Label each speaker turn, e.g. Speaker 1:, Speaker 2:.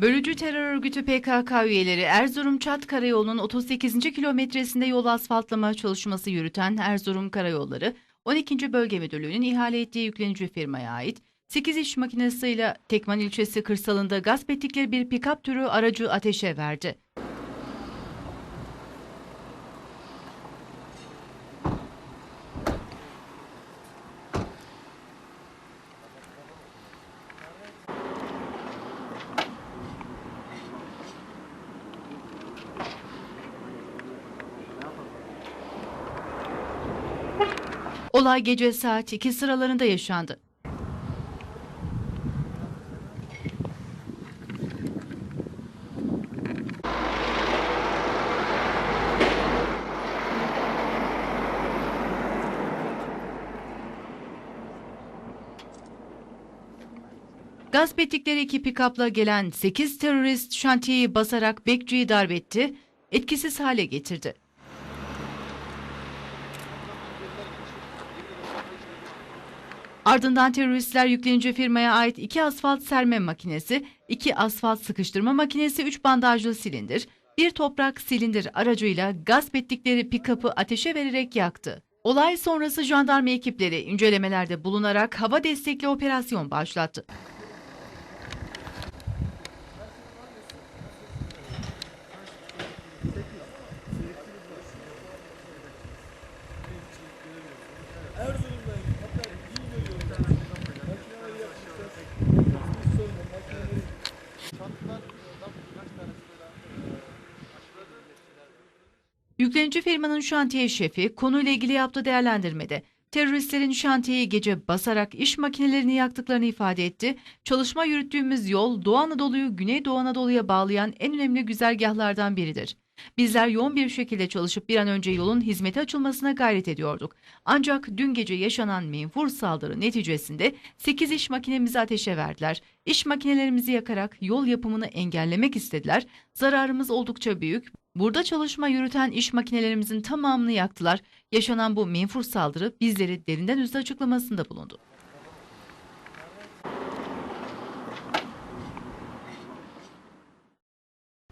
Speaker 1: Bölücü terör örgütü PKK üyeleri Erzurum Çat Karayolu'nun 38. kilometresinde yol asfaltlama çalışması yürüten Erzurum Karayolları 12. Bölge Müdürlüğü'nün ihale ettiği yüklenici firmaya ait 8 iş makinesiyle Tekman ilçesi kırsalında gasp ettikleri bir pikap türü aracı ateşe verdi. Olay gece saat 2 sıralarında yaşandı. Gasp ettikleri iki pikapla gelen 8 terörist şantiyeyi basarak bekçiyi darp etti, etkisiz hale getirdi. Ardından teröristler yüklenici firmaya ait iki asfalt serme makinesi, iki asfalt sıkıştırma makinesi, üç bandajlı silindir, bir toprak silindir aracıyla gasp ettikleri pikapı ateşe vererek yaktı. Olay sonrası jandarma ekipleri incelemelerde bulunarak hava destekli operasyon başlattı.
Speaker 2: Erzurum'dayım.
Speaker 1: Yüklenici firmanın şantiye şefi konuyla ilgili yaptığı değerlendirmede teröristlerin şantiyeyi gece basarak iş makinelerini yaktıklarını ifade etti. Çalışma yürüttüğümüz yol Doğu Anadolu'yu Güneydoğu Anadolu'ya bağlayan en önemli güzergahlardan biridir. Bizler yoğun bir şekilde çalışıp bir an önce yolun hizmete açılmasına gayret ediyorduk. Ancak dün gece yaşanan menfur saldırı neticesinde 8 iş makinemizi ateşe verdiler. İş makinelerimizi yakarak yol yapımını engellemek istediler. Zararımız oldukça büyük. Burada çalışma yürüten iş makinelerimizin tamamını yaktılar. Yaşanan bu menfur saldırı bizleri derinden üzdü açıklamasında bulundu.